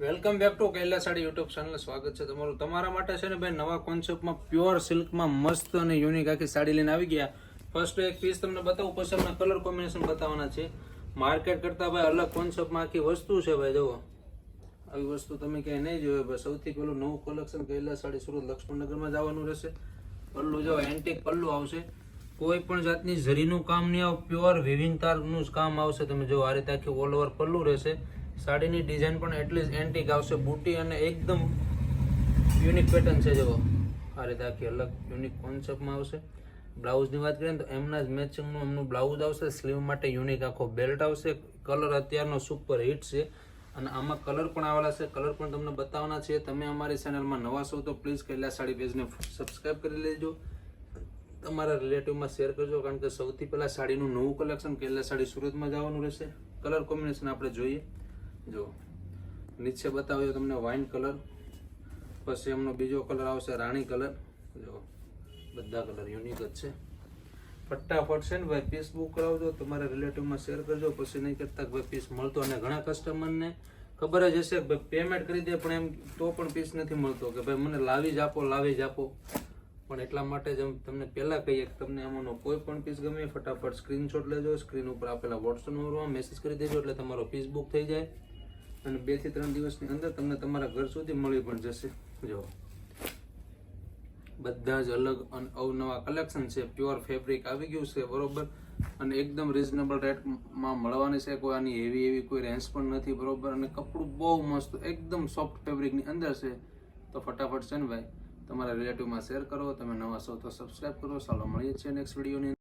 Welcome back to Kaila Sari YouTube channel સ્વાગત છે તમારું. તમારા માટે છે ને ભાઈ નવા કોન્સેપ્ટમાં પ્યોર સિલ્કમાં મસ્ત અને યુનિક આખી સાડી લઈને આવી ગયા. ફર્સ્ટ એક પીસ તમને બતાવું, પછી તમને કલર કોમ્બિનેશન બતાવવાના છે. માર્કેટ કરતાં ભાઈ અલગ કોન્સેપ્ટમાં આખી વસ્તુ છે ભાઈ, જુઓ. આવી વસ્તુ તમે ક્યાંય નહીં જોયો ભાઈ. સૌથી પહેલું નવું કલેક્શન કૈલા સાડી સુરત લક્ષ્મણનગરમાં જવાનું રહેશે. પલ્લું જો એન્ટિક પલ્લું આવશે. કોઈ પણ જાતની ઝરીનું કામ નહીં આવે પ્યોર વિવિંગ તારનું જ કામ આવશે. તમે જો આ રીતે આખી ઓલ ઓવર પલ્લું રહેશે. સાડીની ડિઝાઇન પણ એટલી જ એન્ટિક આવશે. બુટી અને એકદમ યુનિક પેટર્ન છે જુઓ. આ રીતે આખી અલગ યુનિક કોન્સેપ્ટમાં આવશે. બ્લાઉઝની વાત કરીએ તો એમના જ મેચિંગનું એમનું બ્લાઉઝ આવશે. સ્લીવ માટે યુનિક આખો બેલ્ટ આવશે. કલર અત્યારનો સુપર હિટ છે. અને આમાં કલર પણ આવેલા છે. કલર પણ તમને બતાવવાના છે. તમે અમારી ચેનલમાં નવા છો તો પ્લીઝ કૈલા સાડી પેજને સબસ્ક્રાઈબ કરી લેજો. તમારા રિલેટિવમાં શેર કરજો, કારણ કે સૌથી પહેલાં સાડીનું નવું કલેક્શન કેટલા સાડી સુરતમાં જવાનું રહેશે. કલર કોમ્બિનેશન આપણે જોઈએ. જો નીચે બતાવ્યો તમને વાઇન કલર પછી એમનો બીજો કલર આવશે રાણી કલર જો બધા કલર યુનિક જ છે. ફટાફટ છે ને ભાઈ પીસ બુક કરાવજો, તમારા રિલેટિવમાં શેર કરજો, પછી નહીં કરતા કે ભાઈ પીસ મળતો અને ઘણા કસ્ટમરને ખબર જ હશે કે ભાઈ પેમેન્ટ કરી દે, પણ એમ તો પણ પીસ નથી મળતો કે ભાઈ મને લાવી જ આપો, લાવી જ આપો. પણ એટલા માટે જ તમને પહેલાં કહીએ કે તમને આમાંનો કોઈ પણ પીસ ગમે, ફટાફટ સ્ક્રીનશોટ લેજો સ્ક્રીન ઉપર આપેલા વોટ્સઅપ નંબરમાં મેસેજ કરી દેજો, એટલે તમારો પીસ બુક થઈ જાય. અને બેથી ત્રણ દિવસની અંદર તમને તમારા ઘર સુધી મળી પણ જશે. જો. બધા જ અલગ અને અવનવા કલેક્શન છે. પ્યોર ફેબ્રિક આવી ગયું છે, બરોબર? અને એકદમ રિઝનેબલ રેટમાં મળવાની છે. કોઈ આની એવી એવી કોઈ રેન્જ પણ નથી, બરોબર? અને કપડું બહુ મસ્ત, એકદમ સોફ્ટ ફેબ્રિકની અંદર છે. તો ફટાફટ છે ને ભાઈ તમારા રિલેટિવમાં શેર કરો, તમે નવા છો તો સબસ્ક્રાઇબ કરો. ચાલો, મળીએ છીએ નેક્સ્ટ વિડીયોની